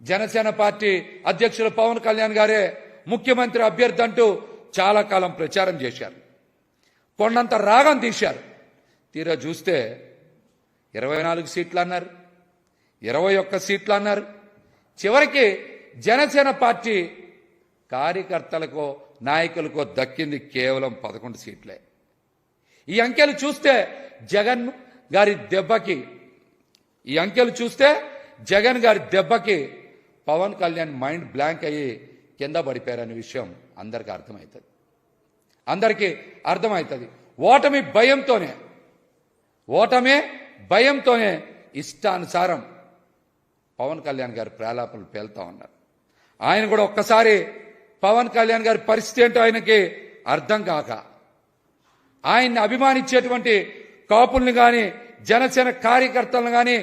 Janasena party అధ్యక్షులు పవన్ కళ్యాణ్ గారే ముఖ్యమంత్రి అభ్యర్థి అంటూ చాలా కాలం ప్రచారం చేశారు. కొండంత రాగం తీశారు. తీరా చూస్తే ఇరవై నాలుగు సీట్లు అన్నారు. ఇరవై ఒక్క సీట్లు అన్నారు. చివరికి జనసేన పార్టీ కార్యకర్తలకో నాయకులకో దక్కింది కేవలం పదకొండు సీట్లే. ఈ అంకెలు చూస్తే జగన్ గారి దెబ్బకి ఈ అంకెలు చూస్తే జగన్ గారి దెబ్బకి పవన్ కళ్యాణ్ మైండ్ బ్లాంక్ అయ్యి కింద పడిపోయారనే విషయం అందరికీ అర్థమవుతుంది. అందరికీ అర్థమవుతుంది. ఓటమి భయంతోనే ఓటమే భయంతోనే ఇష్టానుసారం పవన్ కళ్యాణ్ గారి ప్రేలాపలు పేలుతా ఉన్నారు. ఆయన కూడా ఒక్కసారి పవన్ కళ్యాణ్ గారి పరిస్థితి ఏంటో ఆయనకి అర్థం కాక ఆయన్ని అభిమానించేటువంటి కాపుల్ని కానీ జనసేన కార్యకర్తలను కానీ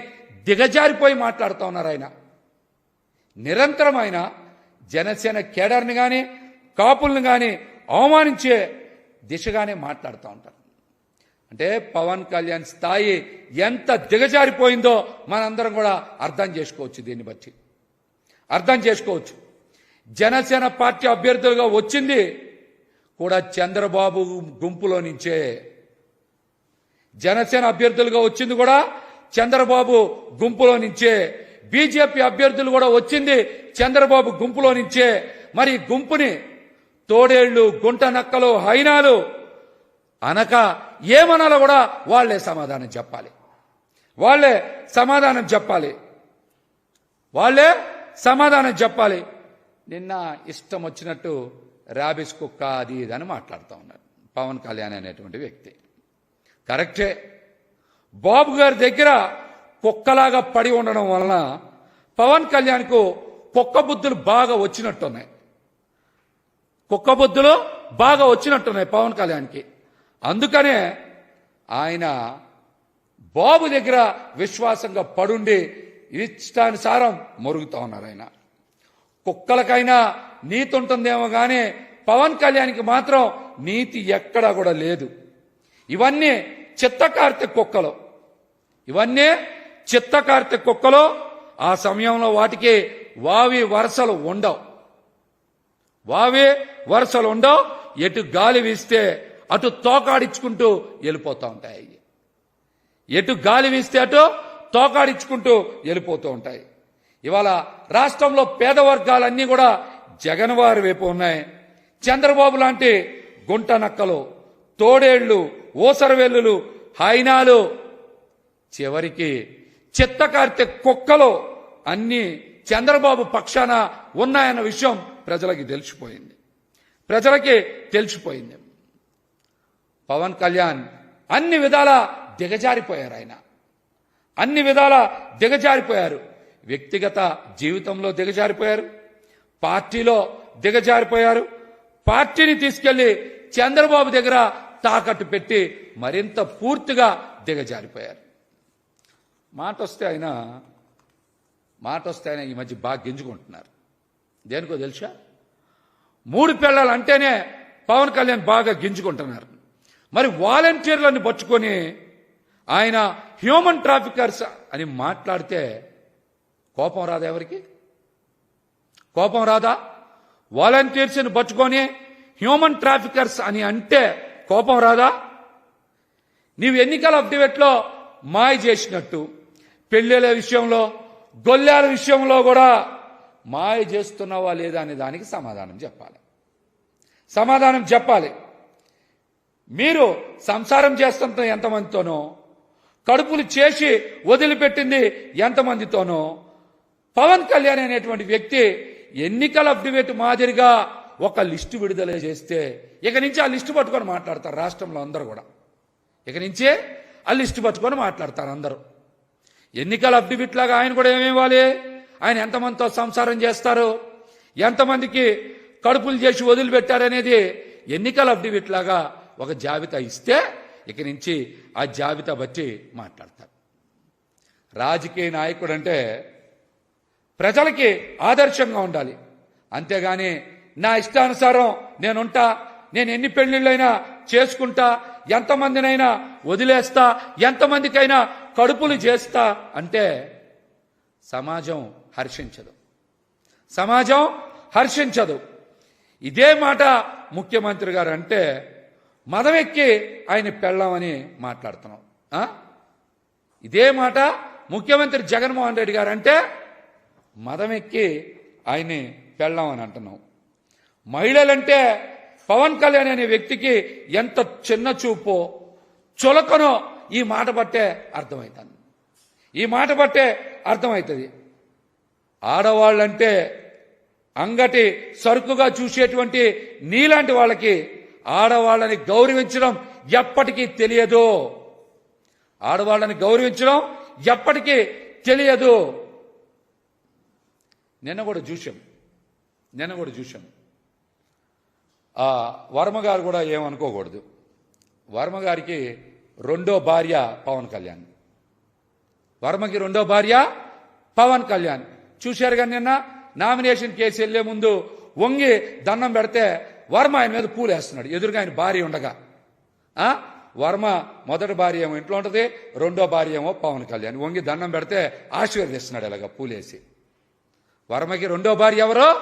దిగజారిపోయి మాట్లాడుతూ ఉన్నారు ఆయన. నిరంతరం ఆయన జనసేన కేడర్ని కానీ కాపుల్ని కానీ అవమానించే దిశగానే మాట్లాడుతూ ఉంటారు. అంటే పవన్ కళ్యాణ్ స్థాయి ఎంత దిగజారిపోయిందో మనందరం కూడా అర్థం చేసుకోవచ్చు దీన్ని బట్టి. అర్థం చేసుకోవచ్చు. జనసేన పార్టీ అభ్యర్థులుగా వచ్చింది కూడా చంద్రబాబు గుంపులో నుంచే. జనసేన అభ్యర్థులుగా వచ్చింది కూడా చంద్రబాబు గుంపులో నుంచే. బీజేపీ అభ్యర్థులు కూడా వచ్చింది చంద్రబాబు గుంపులో నుంచే. మరి గుంపుని తోడేళ్ళు గుంట నక్కలు హైనాలు అనక ఏమనాలో కూడా వాళ్ళే సమాధానం చెప్పాలి. వాళ్ళే సమాధానం చెప్పాలి. వాళ్ళే సమాధానం చెప్పాలి. నిన్న ఇష్టం వచ్చినట్టు ర్యాబిస్ కుక్క అది ఇది అని మాట్లాడుతూ ఉన్నారు పవన్ కళ్యాణ్ అనేటువంటి వ్యక్తి. కరెక్టే. బాబు గారి దగ్గర కుక్కలాగా పడి ఉండడం వలన పవన్ కళ్యాణ్కు కుక్క బుద్ధులు బాగా వచ్చినట్టున్నాయి. కుక్క బుద్ధులు బాగా వచ్చినట్టున్నాయి పవన్ కళ్యాణ్కి. అందుకనే ఆయన బాబు దగ్గర విశ్వాసంగా పడుండి ఇష్టానుసారం మొరుగుతా ఉన్నారు ఆయన. కుక్కలకైనా నీతి ఉంటుందేమో కానీ పవన్ కళ్యాణ్కి మాత్రం నీతి ఎక్కడా కూడా లేదు. ఇవన్నీ చిత్తకార్తె కుక్కలు. ఇవన్నీ చిత్తకార్తె కుక్కలో ఆ సమయంలో వాటికి వావి వరసలు ఉండవు. వావి వరసలు ఉండవు. ఎటు గాలి వీస్తే అటు తోకాడించుకుంటూ వెళ్ళిపోతూ ఉంటాయి. ఎటు గాలి వీస్తే అటు తోకాడించుకుంటూ వెళ్ళిపోతూ ఉంటాయి. ఇవాళ రాష్ట్రంలో పేద వర్గాలన్నీ కూడా జగన్ వారి వైపు ఉన్నాయి. చంద్రబాబు లాంటి గుంట నక్కలు తోడేళ్ళు ఓసరవెల్లులు హైనాలు చివరికి చిత్తకార్తె కుక్కలో అన్ని చంద్రబాబు పక్షాన ఉన్నాయన్న విషయం ప్రజలకి తెలిసిపోయింది. ప్రజలకి తెలిసిపోయింది. పవన్ కళ్యాణ్ అన్ని విధాల దిగజారిపోయారు ఆయన. అన్ని విధాల దిగజారిపోయారు. వ్యక్తిగత జీవితంలో దిగజారిపోయారు. పార్టీలో దిగజారిపోయారు. పార్టీని తీసుకెళ్ళి చంద్రబాబు దగ్గర తాకట్టు పెట్టి మరింత పూర్తిగా దిగజారిపోయారు. మాట వస్తే ఆయన మాట వస్తే ఆయన ఈ మధ్య బాగా గింజుకుంటున్నారు. దేనికో తెలుసా? మూడు పిల్లలు అంటేనే పవన్ కళ్యాణ్ బాగా గింజుకుంటున్నారు. మరి వాలంటీర్లను పట్టుకొని ఆయన హ్యూమన్ ట్రాఫికర్స్ అని మాట్లాడితే కోపం రాదా ఎవరికి? కోపం రాదా? వాలంటీర్స్ని పట్టుకొని హ్యూమన్ ట్రాఫికర్స్ అని అంటే కోపం రాదా? నీవు ఎన్నికల అఫిడవిట్లో మాయ చేసినట్టు. పెళ్ళిళ్ళ విషయంలో గొల్లాల విషయంలో కూడా మాయ చేస్తున్నావా లేదా అనే దానికి సమాధానం చెప్పాలి. సమాధానం చెప్పాలి. మీరు సంసారం చేస్తున్న ఎంతమందితోనో కడుపులు చేసి వదిలిపెట్టింది ఎంతమందితోనో పవన్ కళ్యాణ్ అనేటువంటి వ్యక్తి ఎన్నికల అఫిడవిట్ మాదిరిగా ఒక లిస్టు విడుదల చేస్తే ఇక నుంచి ఆ లిస్టు పట్టుకొని మాట్లాడతారు రాష్ట్రంలో అందరూ కూడా. ఇక నుంచే ఆ లిస్టు పట్టుకొని మాట్లాడతారు అందరూ. ఎన్నికల అఫిడవిట్ లాగా ఆయన కూడా ఏమివ్వాలి ఆయన ఎంతమందితో సంసారం చేస్తారు? ఎంతమందికి కడుపులు చేసి వదిలిపెట్టారనేది ఎన్నికల అఫిడవిట్ లాగా ఒక జాబితా ఇస్తే ఇక నుంచి ఆ జాబితా బట్టి మాట్లాడతారు. రాజకీయ నాయకుడు అంటే ప్రజలకి ఆదర్శంగా ఉండాలి. అంతేగాని నా ఇష్టానుసారం నేనుంటా నేను ఎన్ని పెళ్ళిళ్ళైనా చేసుకుంటా ఎంతమందినైనా వదిలేస్తా ఎంతమందికైనా కడుపులు చేస్తా అంటే సమాజం హర్షించదు. సమాజం హర్షించదు. ఇదే మాట ముఖ్యమంత్రి గారు అంటే మదమెక్కి ఆయన పెళ్ళామని మాట్లాడుతున్నాం. ఇదే మాట ముఖ్యమంత్రి జగన్మోహన్ రెడ్డి గారు అంటే మదమెక్కి ఆయన్ని పెళ్ళామని అంటున్నాం. మహిళలంటే పవన్ కళ్యాణ్ అనే వ్యక్తికి ఎంత చిన్న చూపో చులకనో ఈ మాట బట్టే అర్థమవుతుంది ఈ మాట బట్టే అర్థమవుతుంది ఆడవాళ్ళంటే అంగటి సరుకుగా చూసేటువంటి నీలాంటి వాళ్ళకి ఆడవాళ్ళని గౌరవించడం ఎప్పటికీ తెలియదు. ఆడవాళ్ళని గౌరవించడం ఎప్పటికీ తెలియదు. నిన్న కూడా చూశాం. నిన్న కూడా చూశాం. ఆ వర్మ గారు కూడా ఏమనుకోకూడదు. వర్మగారికి రెండో భార్య పవన్ కళ్యాణ్. వర్మకి రెండో భార్య పవన్ కళ్యాణ్. చూశారు కానీ నిన్న? నామినేషన్ కేసు వెళ్ళే ముందు వంగి దండం పెడితే వర్మ ఆయన మీద పూలేస్తున్నాడు ఎదురుగా ఆయన భార్య ఉండగా. వర్మ మొదటి భార్య ఏమో ఇంట్లో ఉంటుంది రెండో భార్య ఏమో పవన్ కళ్యాణ్. వంగి దండం పెడితే ఆశీర్వదిస్తున్నాడు ఇలాగ పూలేసి వర్మకి రెండో భార్య ఎవరు?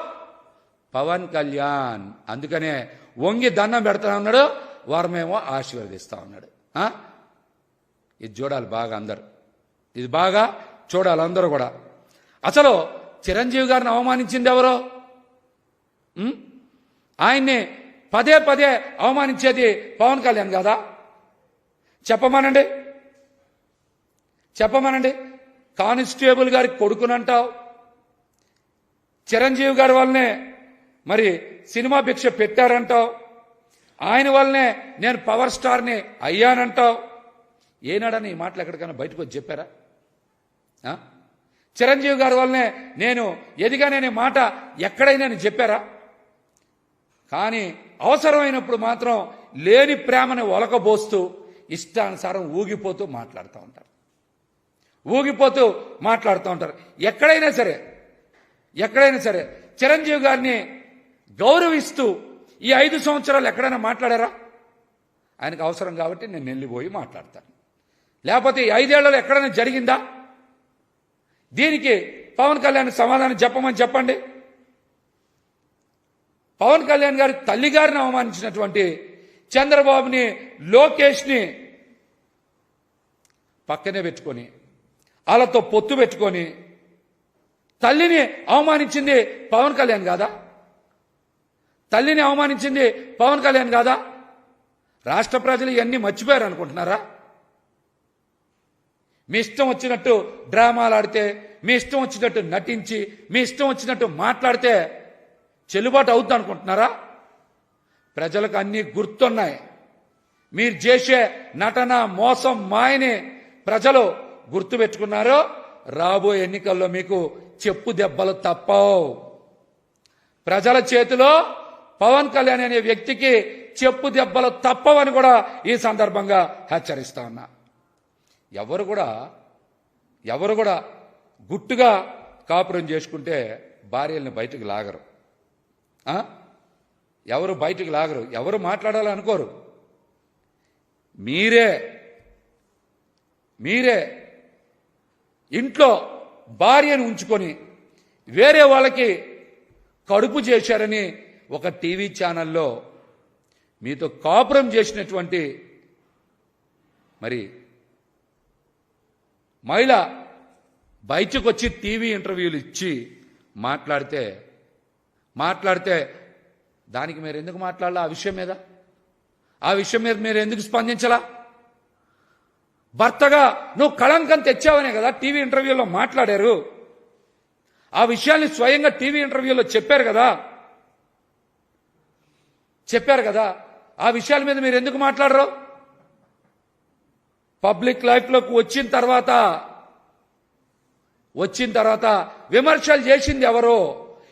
పవన్ కళ్యాణ్. అందుకనే వంగి దండం పెడతా ఉన్నాడు వర్మ ఏమో ఆశీర్వదిస్తా ఉన్నాడు. ఆ? ఇది చూడాలి బాగా అందరు. ఇది బాగా చూడాలి అందరూ కూడా. అసలు చిరంజీవి గారిని అవమానించింది ఎవరో? ఆయన్ని పదే పదే అవమానించేది పవన్ కళ్యాణ్ కదా చెప్పమనండి. చెప్పమనండి. కానిస్టేబుల్ గారి కొడుకునంటావు. చిరంజీవి గారి వల్లనే మరి సినిమా భిక్ష పెట్టారంటావు. ఆయన వల్లనే నేను పవర్ స్టార్ని అయ్యానంటావు. ఏనాడని ఈ మాటలు ఎక్కడికైనా బయటకు వచ్చి చెప్పారా? చిరంజీవి గారి వల్లనే నేను ఎదిగాననే మాట ఎక్కడైనా నేను చెప్పారా? కానీ అవసరమైనప్పుడు మాత్రం లేని ప్రేమని ఒలకబోస్తూ ఇష్టానుసారం ఊగిపోతూ మాట్లాడుతూ ఉంటారు. ఊగిపోతూ మాట్లాడుతూ ఉంటారు. ఎక్కడైనా సరే ఎక్కడైనా సరే చిరంజీవి గారిని గౌరవిస్తూ ఈ ఐదు సంవత్సరాలు ఎక్కడైనా మాట్లాడారా? ఆయనకు అవసరం కాబట్టి నేను వెళ్ళిపోయి మాట్లాడతాను. లేకపోతే ఐదేళ్ళలో ఎక్కడైనా జరిగిందా? దీనికి పవన్ కళ్యాణ్ సమాధానం చెప్పమని చెప్పండి. పవన్ కళ్యాణ్ గారి తల్లి గారిని అవమానించినటువంటి చంద్రబాబుని లోకేష్ని పక్కనే పెట్టుకొని వాళ్ళతో పొత్తు పెట్టుకొని తల్లిని అవమానించింది పవన్ కళ్యాణ్ కాదా? తల్లిని అవమానించింది పవన్ కళ్యాణ్ కాదా? రాష్ట్ర ప్రజలు ఇవన్నీ మర్చిపోయారు అనుకుంటున్నారా మీ ఇష్టం వచ్చినట్టు డ్రామాలు ఆడితే మీ ఇష్టం వచ్చినట్టు నటించి మీ ఇష్టం వచ్చినట్టు మాట్లాడితే చెల్లుబాటు అవుద్ది అనుకుంటున్నారా? ప్రజలకు అన్ని గుర్తున్నాయి. మీరు చేసే నటన మోసం మాయని ప్రజలు గుర్తుపెట్టుకున్నారో రాబోయే ఎన్నికల్లో మీకు చెప్పు దెబ్బలు తప్పవు. ప్రజల చేతిలో పవన్ కళ్యాణ్ అనే వ్యక్తికి చెప్పు దెబ్బలు తప్పవని కూడా ఈ సందర్భంగా హెచ్చరిస్తా ఉన్నా. ఎవరు కూడా ఎవరు కూడా గుట్టుగా కాపురం చేసుకుంటే భార్యల్ని బయటకు లాగరు. ఎవరు బయటకు లాగరు. ఎవరు మాట్లాడాలనుకోరు మీరే మీరే ఇంట్లో భార్యను ఉంచుకొని వేరే వాళ్ళకి కడుపు చేశారని ఒక టీవీ ఛానల్లో మీతో కాపురం చేసినటువంటి మరి మహిళ బయటకు వచ్చి టీవీ ఇంటర్వ్యూలు ఇచ్చి మాట్లాడితే మాట్లాడితే దానికి మీరు ఎందుకు మాట్లాడాలా? ఆ విషయం మీద? ఆ విషయం మీద మీరు ఎందుకు స్పందించలా? భర్తగా నువ్వు కళంకం తెచ్చావనే కదా టీవీ ఇంటర్వ్యూలో మాట్లాడారు. ఆ విషయాన్ని స్వయంగా టీవీ ఇంటర్వ్యూలో చెప్పారు కదా? చెప్పారు కదా? ఆ విషయాల మీద మీరు ఎందుకు మాట్లాడరు? పబ్లిక్ లైఫ్లోకి వచ్చిన తర్వాత వచ్చిన తర్వాత విమర్శలు చేసింది ఎవరు